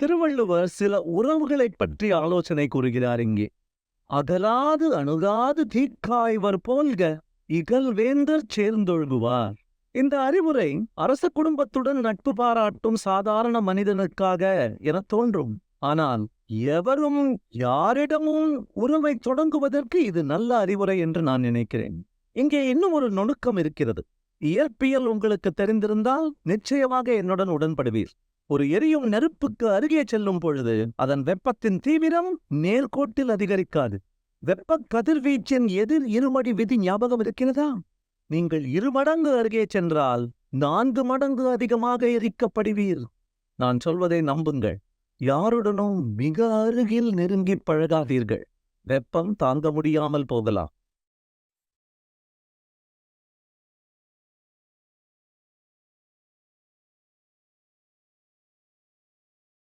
திருவள்ளுவர் சில உறவுகளைப் பற்றி ஆலோசனை கூறுகிறார் இங்கே. அகலாது அணுகாது தீக்காய்வர் போல்க இகழ்வேந்தர் சேர்ந்தொழுகுவார். இந்த அறிவுரை அரச குடும்பத்துடன் நட்பு பாராட்டும் சாதாரண மனிதனுக்காக என தோன்றும். ஆனால் எவரும் யாரிடமும் உறவை தொடங்குவதற்கு இது நல்ல அறிவுரை என்று நான் நினைக்கிறேன். இங்கே இன்னும் ஒரு நுணுக்கம் இருக்கிறது. இயற்பியல் உங்களுக்கு தெரிந்திருந்தால் நிச்சயமாக என்னுடன் உடன்படுவீர். ஒரு எரியும் நெருப்புக்கு அருகே செல்லும் பொழுது அதன் வெப்பத்தின் தீவிரம் நேர்கோட்டில் அதிகரிக்காது. வெப்ப கதிர்வீச்சின் எதிர் இருமடி விதி ஞாபகம் இருக்கிறதா? நீங்கள் இருமடங்கு அருகே சென்றால் நான்கு மடங்கு அதிகமாக எரிக்கப்படுவீர். நான் சொல்வதை நம்புங்கள். யாருடனும் மிக அருகில் நெருங்கிப் பழகாதீர்கள். வெப்பம் தாங்க முடியாமல் போகலாம்.